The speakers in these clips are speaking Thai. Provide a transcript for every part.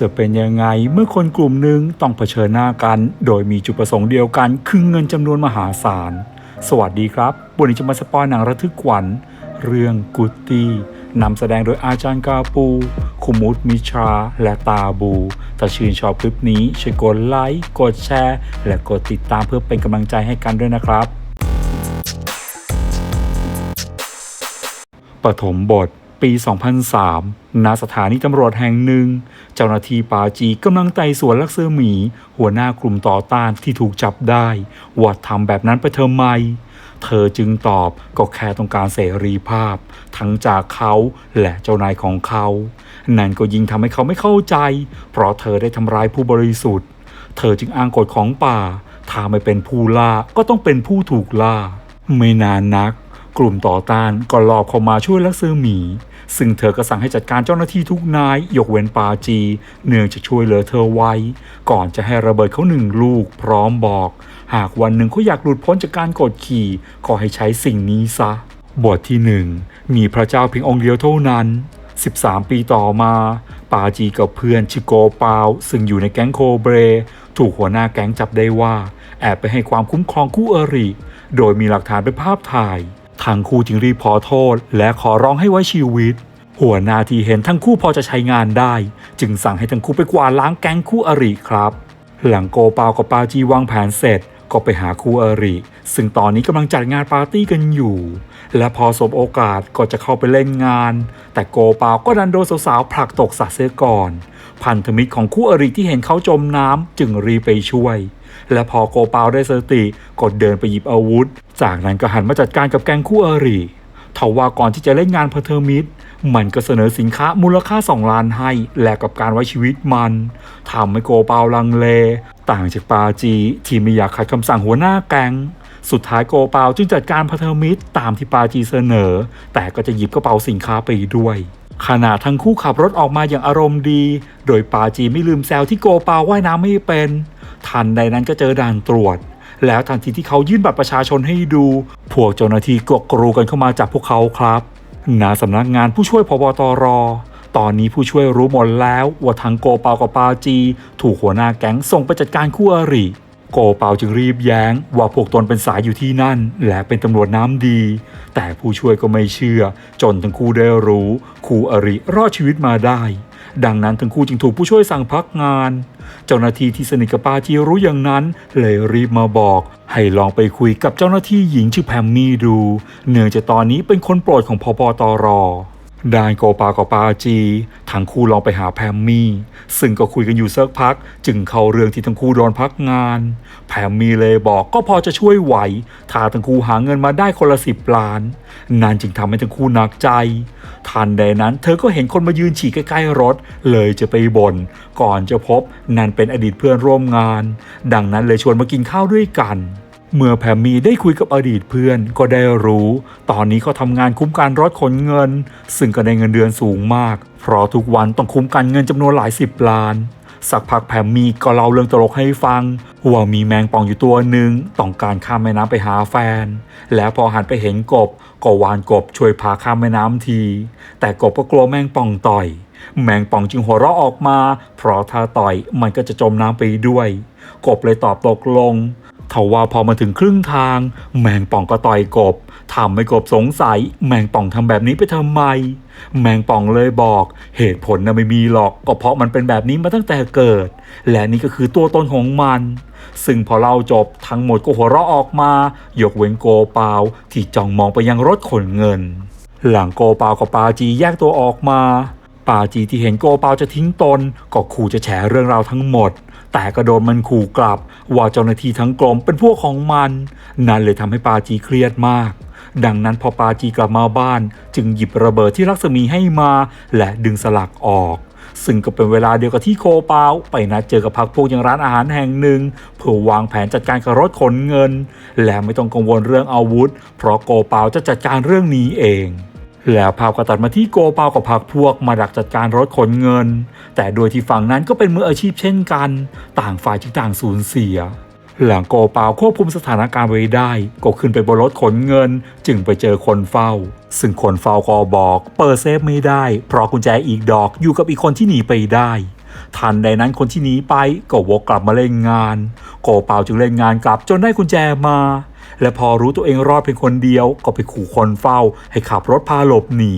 จะเป็นยังไงเมื่อคนกลุ่มหนึ่งต้องเผชิญหน้ากัน โดยมีจุดประสงค์เดียวกัน คือเงินจำนวนมหาศาล สวัสดีครับวันนี้จะมาสปอยหนังระทึกขวัญ เรื่องกุตตี้นำแสดงโดยอาจารย์กาปู คุมุตมิชา และตาบู ถ้าชื่นชอบคลิปนี้ช่วยกดไลค์กดแชร์ และกดติดตามเพื่อเป็นกำลังใจให้กันด้วยนะครับปฐมบท ปี 2003 ณ สถานีตำรวจแห่งหนึ่ง เจ้าหน้าที่ปาจีกำลังไต่สวนลักเซอร์หมี หัวหน้ากลุ่มต่อต้านที่ถูกจับได้ ว่าทำแบบนั้นไปเธอไม่ เธอจึงตอบก็แค่ต้องการเสรีภาพ ทั้งจากเขาและเจ้านายของเขา นั่นก็ยิ่งทำให้เขาไม่เข้าใจ เพราะเธอได้ทำร้ายผู้บริสุทธิ์ เธอจึงอ้างกฎของป่า ถ้าไม่เป็นผู้ล่าก็ต้องเป็นผู้ถูกล่า ไม่นานนัก กลุ่มต่อต้านก็ลอบเข้ามาช่วยลักซื้อหมี ซึ่งเธอก็สั่งให้จัดการเจ้าหน้าที่ทุกนาย ยกเว้นปาจี เนื่องจะช่วยเหลือเธอไว้ ก่อนจะให้ระเบิดเขาหนึ่งลูก พร้อมบอก หากวันหนึ่งเขาอยากหลุดพ้นจากการกดขี่ก็ให้ใช้สิ่งนี้ซะ บทที่หนึ่งมีพระเจ้าเพียงองค์เดียวเท่านั้น 13 ปีต่อมา ปาจีกับเพื่อนชิโกปาว ซึ่งอยู่ในแก๊งโคเบร ถูกหัวหน้าแก๊งจับได้ว่า แอบไปให้ความคุ้มครองคู่อริโดยมีหลักฐานเป็นภาพถ่าย ทั้งคู่จึงรีบขอโทษ และขอร้องให้ไว้ชีวิต หัวหน้าที่เห็นทั้งคู่พอจะใช้งานได้ จึงสั่งให้ทั้งคู่ไปกวาดล้างแก๊งคู่อริครับ หลังโกปาวกับปาจีวางแผนเสร็จก็ไปหาคู่อริ ซึ่งตอนนี้กำลังจัดงานปาร์ตี้กันอยู่ และพอสบโอกาสก็จะเข้าไปเล่นงาน แต่โกปาวก็ดันโดนสาวๆผลักตกสะเสียก่อน พันธมิตรของคู่อริที่เห็นเขาจมน้ำจึงรีไปช่วย และพอโกเปาได้สติก็เดินไปหยิบอาวุธ จากนั้นก็หันมาจัดการกับแกงคู่อริทว่าก่อนที่จะเล่นงานพันธมิตมันก็เสนอสินค้ามูลค่า 2 ล้านให้ แลกกับการไว้ชีวิตมันทำให้โกเปาลังเล ต่างจากปาจีที่ไม่อยากขัดคำสั่งหัวหน้าแกงสุดท้ายโกเปาจึงจัดการพันธมิตตามที่ปาจีเสนอ แต่ก็จะหยิบกระเป๋าสินค้าไปด้วยขณะทั้งคู่ขับรถออกมาอย่างอารมณ์ดี โดยปาจีไม่ลืมแซวที่โกเปาว่ายน้ำไม่เป็น ทันใดนั้นก็เจอด่านตรวจ แล้วทันทีที่เขายื่นบัตรประชาชนให้ดู พวกเจ้าหน้าที่ก็กรูกันเข้ามาจับพวกเขาครับณสำนักงานผู้ช่วยพบตรตอนนี้ผู้ช่วยรู้หมดแล้วว่าทั้งโกเปากับปาจี ถูกหัวหน้าแก๊งส่งไปจัดการคู่อริโกเปาจึงรีบแย้ง ว่าพวกตนเป็นสายอยู่ที่นั่น และเป็นตำรวจน้ำดี แต่ผู้ช่วยก็ไม่เชื่อ จนทั้งคู่ได้รู้ คู่อริรอดชีวิตมาได้ ดังนั้นทั้งคู่จึงถูกผู้ช่วยสั่งพักงาน เจ้าหน้าที่ที่สนิทกับปาจีรู้อย่างนั้น เลยรีบมาบอก ให้ลองไปคุยกับเจ้าหน้าที่หญิงชื่อแพมมี่ดู เนื่องจากตอนนี้เป็นคนโปรดของพบตร ด้านโกปากับปาจีทั้งคู่ลองไปหาแพมมี่ ซึ่งก็คุยกันอยู่สักพัก จึงเข้าเรื่องที่ทั้งคู่โดนพักงาน แพมมี่เลยบอกก็พอจะช่วยไหว ถ้าทั้งคู่หาเงินมาได้คนละสิบล้าน นั่นจึงทำให้ทั้งคู่หนักใจทันใดนั้น เธอก็เห็นคนมายืนฉี่ใกล้ๆรถ เลยจะไปบน่นก่อนจะพบนั่นเป็นอดีตเพื่อนร่วมงาน ดังนั้นเลยชวนมากินข้าวด้วยกัน เมื่อแพมมี่ได้คุยกับอดีตเพื่อนก็ได้รู้ ตอนนี้เขาทำงานคุ้มการรถขนเงิน ซึ่งก็ได้เงินเดือนสูงมาก เพราะทุกวันต้องคุ้มกันเงินจำนวนหลายสิบล้าน สักพักแพมมี่ก็เล่าเรื่องตลกให้ฟัง ว่ามีแมงป่องอยู่ตัวหนึ่งต้องการข้ามแม่น้ำไปหาแฟน แล้วพอหันไปเห็นกบก็วานกบช่วยพาข้ามแม่น้ำที แต่กบก็กลัวแมงป่องต่อย แมงป่องจึงหัวเราะออกมา เพราะถ้าต่อยมันก็จะจมน้ำไปด้วย กบเลยตอบตกลง ทว่าพอมาถึงครึ่งทาง แมงป่องก็ต่อยกบทำให้กบสงสัย แมงป่องทำแบบนี้ไปทำไม แมงป่องเลยบอก เหตุผลน่ะไม่มีหรอกก็เพราะมันเป็นแบบนี้มาตั้งแต่เกิด และนี่ก็คือตัวตนของมัน ซึ่งพอเล่าจบทั้งหมดก็หัวเราะออกมา ยกเว้นโกเปาที่จ้องมองไปยังรถขนเงิน หลังโกเปากับปาจีแยกตัวออกมา ปาจีที่เห็นโกเปาจะทิ้งตนก็ขู่จะแฉเรื่องราวทั้งหมด แต่ก็โดนมันขู่กลับ ว่าเจ้าหน้าที่ทั้งกรมเป็นพวกของมัน นั่นเลยทำให้ปาจีเครียดมาก ดังนั้นพอปาจีกลับมาบ้าน จึงหยิบระเบิดที่รักษมีให้มา และดึงสลักออกซึ่งก็เป็นเวลาเดียวกับที่โคเปาไปนัดเจอกับพักพวกยังร้านอาหารแห่งหนึ่ง เพื่อวางแผนจัดการกับรถขนเงิน และไม่ต้องกังวลเรื่องอาวุธ เพราะโกเปาจะจัดการเรื่องนี้เอง แล้วภาพก็ตัดมาที่โกเปากับพักพวกมาดักจัดการรถขนเงิน แต่โดยที่ฝั่งนั้นก็เป็นมืออาชีพเช่นกัน ต่างฝ่ายจึงต่างสูญเสีย หลังโกเปาควบคุมสถานการณ์ไว้ได้ ก็ขึ้นไปบนรถขนเงิน จึงไปเจอคนเฝ้า ซึ่งคนเฝ้าก็บอก เปิดเซฟไม่ได้ เพราะกุญแจอีกดอกอยู่กับอีกคนที่หนีไปได้ทันใดนั้นคนที่หนีไปก็วกกลับมาเล่นงาน โกเปาจึงเล่นงานกลับจนได้กุญแจมา และพอรู้ตัวเองรอดเพียงคนเดียวก็ไปขู่คนเฝ้า ให้ขับรถพาหลบหนี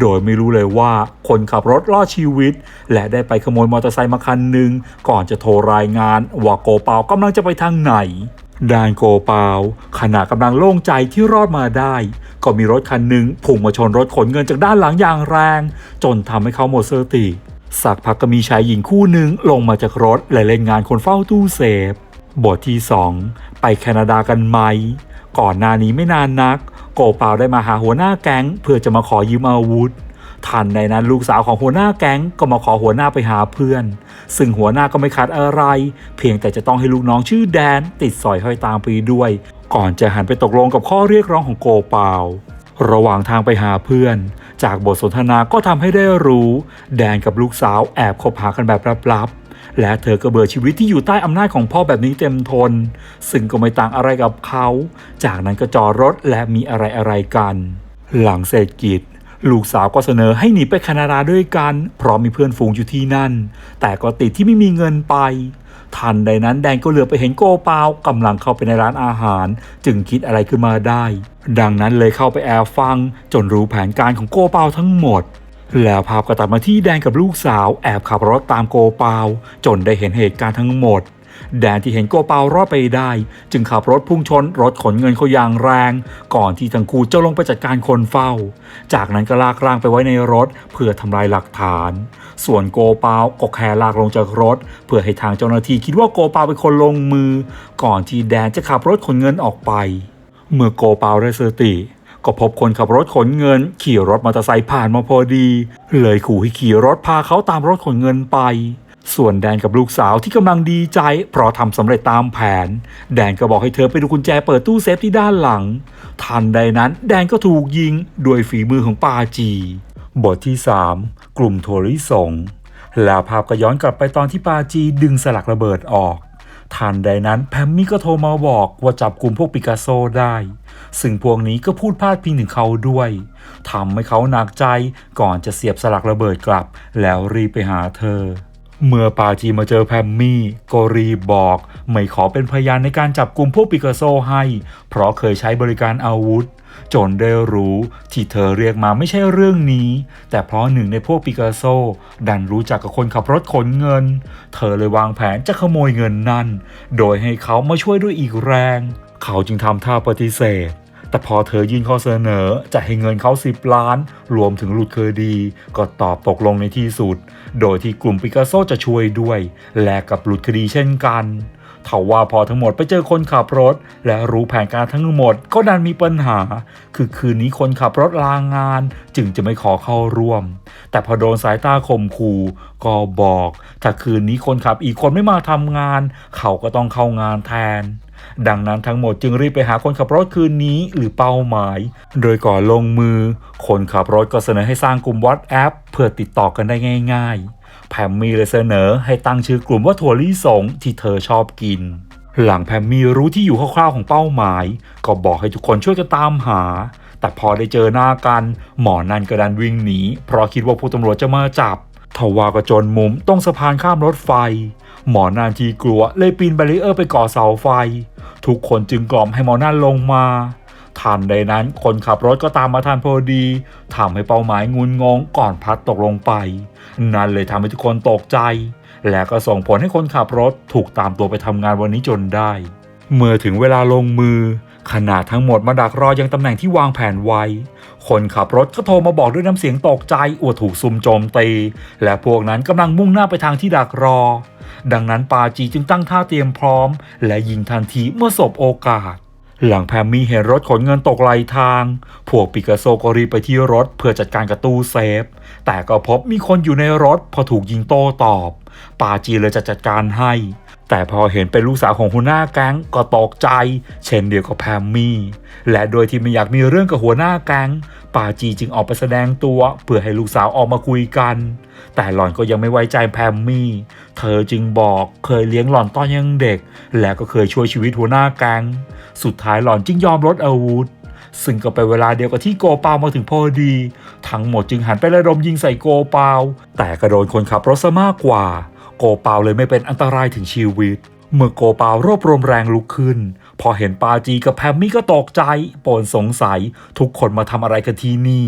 โดยไม่รู้เลยว่าคนขับรถรอดชีวิต และได้ไปขโมยมอเตอร์ไซค์มาคันหนึ่งก่อนจะโทรรายงานว่าโกเปากำลังจะไปทางไหนด้านโกเปาขณะกำลังโล่งใจที่รอดมาได้ ก็มีรถคันหนึ่งพุ่งมาชนรถขนเงินจากด้านหลังอย่างแรง จนทำให้เขาหมดสติสักพักก็มีชายหญิงคู่หนึ่งลงมาจากรถและเล่นงานคนเฝ้าตู้เซฟ บทที่ 2 ไปแคนาดากันไหม ก่อนหน้านี้ไม่นานนัก โกเปาได้มาหาหัวหน้าแก๊ง เพื่อจะมาขอยืมอาวุธทันในนั้นลูกสาวของหัวหน้าแก๊งก็มาขอหัวหน้าไปหาเพื่อน ซึ่งหัวหน้าก็ไม่ขัดอะไร เพียงแต่จะต้องให้ลูกน้องชื่อแดน ติดสอยห้อยตามไปด้วย ก่อนจะหันไปตกลงกับข้อเรียกร้องของโกเปาระหว่างทางไปหาเพื่อน จากบทสนทนาก็ทำให้ได้รู้ แดนกับลูกสาวแอบคบหากันแบบลับๆ และเธอก็เบื่อชีวิตที่อยู่ใต้อำนาจของพ่อแบบนี้เต็มทน ซึ่งก็ไม่ต่างอะไรกับเขา จากนั้นก็จอดรถและมีอะไรอะไรกัน หลังเสร็จกิจลูกสาวก็เสนอให้หนีไปแคนาดาด้วยกัน เพราะมีเพื่อนฝูงอยู่ที่นั่น แต่ก็ติดที่ไม่มีเงินไปทันใดนั้นแดงก็เหลือไปเห็นโกเปากำลังเข้าไปในร้านอาหาร จึงคิดอะไรขึ้นมาได้ ดังนั้นเลยเข้าไปแอบฟัง จนรู้แผนการของโกเปาทั้งหมด แล้วภาพก็ตัดมาที่แดงกับลูกสาวแอบขับรถตามโกเปาจนได้เห็นเหตุการณ์ทั้งหมด แดนที่เห็นโกเปารอดไปได้ จึงขับรถพุ่งชนรถขนเงินเขาอย่างแรง ก่อนที่ทั้งคู่จะลงไปจัดการคนเฝ้า จากนั้นก็ลากร่างไปไว้ในรถเพื่อทำลายหลักฐาน ส่วนโกเปาก็แค่ลากลงจากรถ เพื่อให้ทางเจ้าหน้าที่คิดว่าโกเปาเป็นคนลงมือ ก่อนที่แดนจะขับรถขนเงินออกไป เมื่อโกเปาได้สติ ก็พบคนขับรถขนเงิน ขี่รถมอเตอร์ไซค์ผ่านมาพอดี เลยขู่ให้ขี่รถพาเขาตามรถขนเงินไป ส่วนแดนกับลูกสาวที่กำลังดีใจ เพราะทำสำเร็จตามแผน แดนก็บอกให้เธอไปดูกุญแจเปิดตู้เซฟที่ด้านหลัง ทันใดนั้นแดนก็ถูกยิงด้วยฝีมือของปาจี บทที่ 3 กลุ่มโทริสงแล้วภาพก็ย้อนกลับไปตอนที่ปาจีดึงสลักระเบิดออกทันใดนั้นแพมมี่ก็โทรมาบอกว่าจับกลุ่มพวกปิกัสโซได้ ซึ่งพวกนี้ก็พูดพาดพิงถึงเขาด้วยทำให้เขาหนักใจก่อนจะเสียบสลักระเบิดกลับ แล้วรีบไปหาเธอ เมื่อปาจีมาเจอแพมมี่ก็รีบบอก ไม่ขอเป็นพยานในการจับกลุ่มพวกปิกัสโซให้ เพราะเคยใช้บริการอาวุธจนได้รู้ที่เธอเรียกมาไม่ใช่เรื่องนี้ แต่เพราะหนึ่งในพวกปิกัสโซ ดันรู้จักกับคนขับรถขนเงิน เธอเลยวางแผนจะขโมยเงินนั่น โดยให้เขามาช่วยด้วยอีกแรง เขาจึงทำท่าปฏิเสธ แต่พอเธอยื่นข้อเสนอจะให้เงินเขา 10 ล้าน รวมถึงหลุดเคอดี ก็ตอบตกลงในที่สุด โดยที่กลุ่มปิกัสโซจะช่วยด้วย แลกกับหลุดคดีเช่นกันทว่าพอทั้งหมดไปเจอคนขับรถ และรู้แผนการทั้งหมดก็ดันมีปัญหา คือคืนนี้คนขับรถลางาน จึงจะไม่ขอเข้าร่วม แต่พอโดนสายตาข่มขู่ก็บอก ถ้าคืนนี้คนขับอีกคนไม่มาทำงาน เขาก็ต้องเข้างานแทน ดังนั้นทั้งหมดจึงรีบไปหาคนขับรถคืนนี้หรือเป้าหมาย โดยก่อนลงมือ คนขับรถก็เสนอให้สร้างกลุ่มวอตแอปเพื่อติดต่อกันได้ง่าย ๆ แพมมี่เลยเสนอให้ตั้งชื่อกลุ่มว่าถั่วลิสงที่เธอชอบกิน หลังแพมมี่รู้ที่อยู่คร่าวๆของเป้าหมาย ก็บอกให้ทุกคนช่วยกันตามหา แต่พอได้เจอหน้ากัน หมอนันก็ดันวิ่งหนีเพราะคิดว่าผู้ตำรวจจะมาจับทว่าก็จนมุมต้องสะพานข้ามรถไฟ หมอนันทีกลัวเลยปีนแบรีเออร์ไปก่อเสาไฟ ทุกคนจึงกล่อมให้หมอนันลงมาทันใดนั้นคนขับรถก็ตามมาทันพอดีทำให้เป้าหมายงุนงงก่อนพลัดตกลงไป นั่นเลยทำให้ทุกคนตกใจ และก็ส่งผลให้คนขับรถถูกตามตัวไปทำงานวันนี้จนได้ เมื่อถึงเวลาลงมือ ขณะทั้งหมดมาดักรอยังตำแหน่งที่วางแผนไว้ คนขับรถก็โทรมาบอกด้วยน้ำเสียงตกใจอว่าถูกซุ่มโจมตี และพวกนั้นกำลังมุ่งหน้าไปทางที่ดักรอ ดังนั้นปาจีจึงตั้งท่าเตรียมพร้อม และยิงทันทีเมื่อสบโอกาส หลังแพมมี่เห็นรถขนเงินตกไหลทาง พวกปิกัสโซก็รีบไปที่รถเพื่อจัดการกับตู้เซฟ แต่ก็พบมีคนอยู่ในรถพอถูกยิงโต้ตอบ ปาจีเลยจะจัดการให้ แต่พอเห็นเป็นลูกสาวของหัวหน้าแก๊งก็ตกใจ เช่นเดียวกับแพมมี่ และโดยที่ไม่อยากมีเรื่องกับหัวหน้าแก๊ง ปาจีจึงออกไปแสดงตัว เพื่อให้ลูกสาวออกมาคุยกัน แต่หล่อนก็ยังไม่ไว้ใจแพมมี่ เธอจึงบอกเคยเลี้ยงหล่อนตอนยังเด็ก และก็เคยช่วยชีวิตหัวหน้าแกงสุดท้ายหล่อนจึงยอมลดอาวุธ ซึ่งก็เป็นเวลาเดียวกับที่โกเปามาถึงพอดี ทั้งหมดจึงหันไประดมยิงใส่โกเปา แต่กระโดนคนขับรถซะมากกว่า โกเปาเลยไม่เป็นอันตรายถึงชีวิต เมื่อโกเปารวบรวมแรงลุกขึ้น อเห็นปาจีกับแพมมี่ก็ตกใจปนสงสัยทุกคนมาทำอะไรกันที่นี่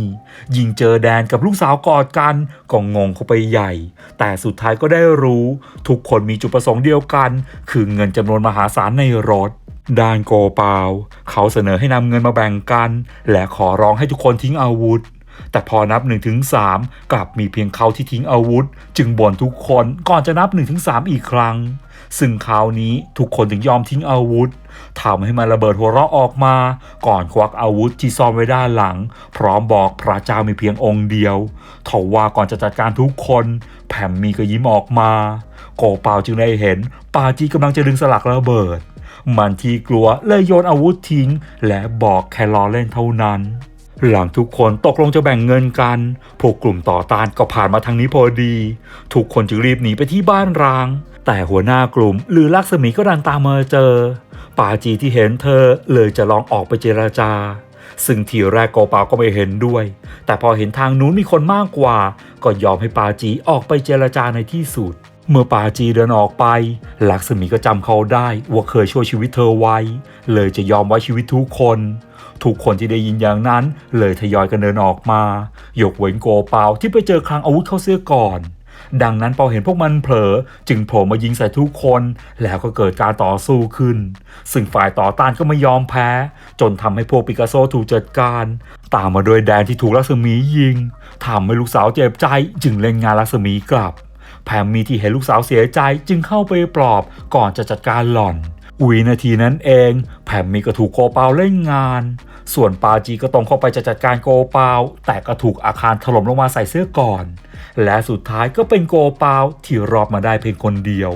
ยิงเจอแดนกับลูกสาวกอดกันก็งงเข้าไปใหญ่ แต่สุดท้ายก็ได้รู้ ทุกคนมีจุดประสงค์เดียวกัน คือเงินจำนวนมหาศาลในรถด้านโกเปาเขาเสนอให้นำเงินมาแบ่งกัน และขอร้องให้ทุกคนทิ้งอาวุธ แต่พอนับ1นถึงสกลับมีเพียงเขาที่ทิ้งอาวุธ จึงบ่นทุกคนก่อนจะนับ1นถึงสอีกครั้ง ซึ่งคราวนี้ทุกคนถึงยอมทิ้งอาวุธทำให้มันระเบิดหัวเราะออกมา ก่อนควักอาวุธที่ซ่อนไว้ด้านหลัง พร้อมบอกพระเจ้ามีเพียงองค์เดียวทว่าก่อนจะจัดการทุกคน แผ่มมีก็ยิ้มออกมา โกเปาจึงได้เห็น ปาจีกำลังจะดึงสลักระเบิด มันที่กลัวเลยโยนอาวุธทิ้ง และบอกแค่ล้อเล่นเท่านั้นหลังทุกคนตกลงจะแบ่งเงินกัน พวกกลุ่มต่อต้านก็ผ่านมาทางนี้พอดี ทุกคนจึงรีบหนีไปที่บ้านร้าง แต่หัวหน้ากลุ่มหรือลักษมีก็ดันตามมาเจอปาจีที่เห็นเธอเลยจะลองออกไปเจราจา ซึ่งทีแรกโกเปาก็ไม่เห็นด้วย แต่พอเห็นทางนู้นมีคนมากกว่า ก็ยอมให้ปาจีออกไปเจราจาในที่สุด เมื่อปาจีเดินออกไป ลักษมีก็จำเขาได้ว่าเคยช่วยชีวิตเธอไว้ เลยจะยอมไว้ชีวิตทุกคนทุกคนที่ได้ยินอย่างนั้น เลยทยอยกันเดินออกมา ยกเว้นโกเปาที่ไปเจอคลังอาวุธเข้าเสื้อก่อน ดังนั้นพอเห็นพวกมันเผลอ จึงโผล่มายิงใส่ทุกคน แล้วก็เกิดการต่อสู้ขึ้น ซึ่งฝ่ายต่อต้านก็ไม่ยอมแพ้ จนทำให้พวกปิกัสโซถูกจัดการ ตามมาโดยแดนที่ถูกลักษมียิงทำให้ลูกสาวเจ็บใจ จึงเล่นงานลักษมีกลับ แพมมีที่เห็นลูกสาวเสียใจจึงเข้าไปปลอบก่อนจะจัดการหล่อนวินาทีนั้นเอง แพมมีก็ถูกโกเปาเล่นงาน ส่วนปาจีก็ตรงเข้าไปจะจัดการโกเปาแต่ก็ถูกอาคารถล่มลงมาใส่เสื้อก่อน และสุดท้ายก็เป็นโกเปาที่รอดมาได้เพียงคนเดียว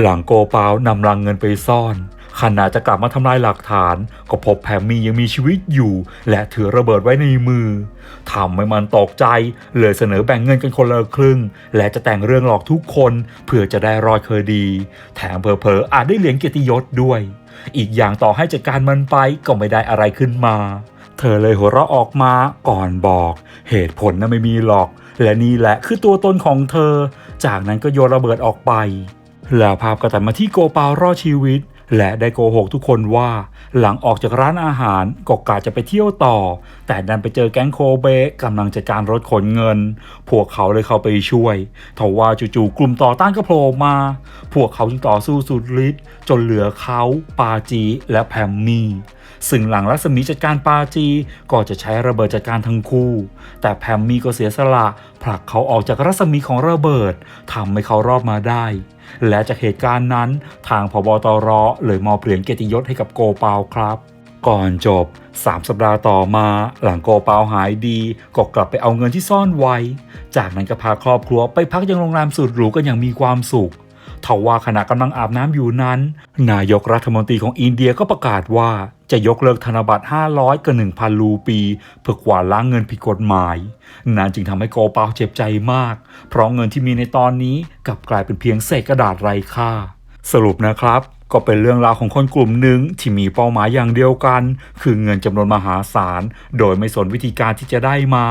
หลังโกเปานำรังเงินไปซ่อนขณะจะกลับมาทำลายหลักฐาน ก็พบแพมมี่ยังมีชีวิตอยู่ และถือระเบิดไว้ในมือทำให้มันตกใจ เลยเสนอแบ่งเงินกันคนละครึ่ง และจะแต่งเรื่องหลอกทุกคน เพื่อจะได้รอดเคดี แถมเพอเพออาจได้เหรียญเกียรติยศด้วย อีกอย่างต่อให้จัดการมันไปก็ไม่ได้อะไรขึ้นมา เธอเลยหัวเราะออกมาก่อนบอก เหตุผลน่ะไม่มีหรอก และนี่แหละคือตัวตนของเธอ จากนั้นก็โยนระเบิดออกไป แล้วภาพก็ตัดมาที่โกปารอดชีวิต และได้โกหกทุกคนว่า หลังออกจากร้านอาหารก็กะจะไปเที่ยวต่อ แต่ดันไปเจอแก๊งโคเบะกำลังจัดการรถขนเงิน พวกเขาเลยเข้าไปช่วยทว่าจู่ๆกลุ่มต่อต้านก็โผล่มา พวกเขาจึงต่อสู้สุดฤทธิ์จนเหลือเขาปาจีและแพมมี่ซึ่งหลังรัศมีจัดการปาจีก็จะใช้ระเบิดจัดการทั้งคู่ แต่แพมมี่ก็เสียสละผลักเขาออกจากรัศมีของระเบิดทำให้เขารอดมาได้ และจากเหตุการณ์นั้นทางพบตรเลยมอบเหรียญเกียรติยศให้กับโกเปาครับ ก่อนจบ 3 สัปดาห์ต่อมา หลังโกเปาหายดีก็กลับไปเอาเงินที่ซ่อนไว้ จากนั้นก็พาครอบครัวไปพักยังโรงแรมสุดหรูกันอย่างมีความสุข ทว่าขณะกำลังอาบน้ำอยู่นั้น นายกรัฐมนตรีของอินเดียก็ประกาศว่าจะยกเลิกธนบัตร 500 กับ 1,000 รูปี เพื่อกวาดล้างเงินผิดกฎหมายนั่นจึงทำให้โกเปาเจ็บใจมาก เพราะเงินที่มีในตอนนี้กลับกลายเป็นเพียงเศษกระดาษไร้ค่า สรุปนะครับก็เป็นเรื่องราวของคนกลุ่มหนึ่งที่มีเป้าหมายอย่างเดียวกัน คือเงินจำนวนมหาศาล โดยไม่สนวิธีการที่จะได้มา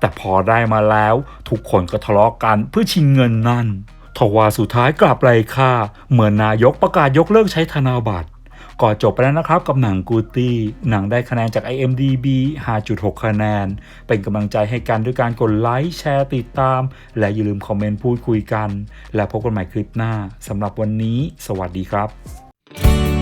แต่พอได้มาแล้ว ทุกคนก็ทะเลาะกันเพื่อชิงเงินนั่น ทว่าสุดท้ายกลับไร้ค่าเมื่อนนายกประกาศยกเลิกใช้ธนาบัตรก่อนจบไปแล้วนะครับกับหนังกูตี้หนังได้คะแนนจาก IMDB 5.6 คะแนน เป็นกำลังใจให้กันด้วยการกดไลค์แชร์ติดตาม และอย่าลืมคอมเมนต์พูดคุยกัน และพบกันใหม่คลิปหน้าสำหรับวันนี้ สวัสดีครับ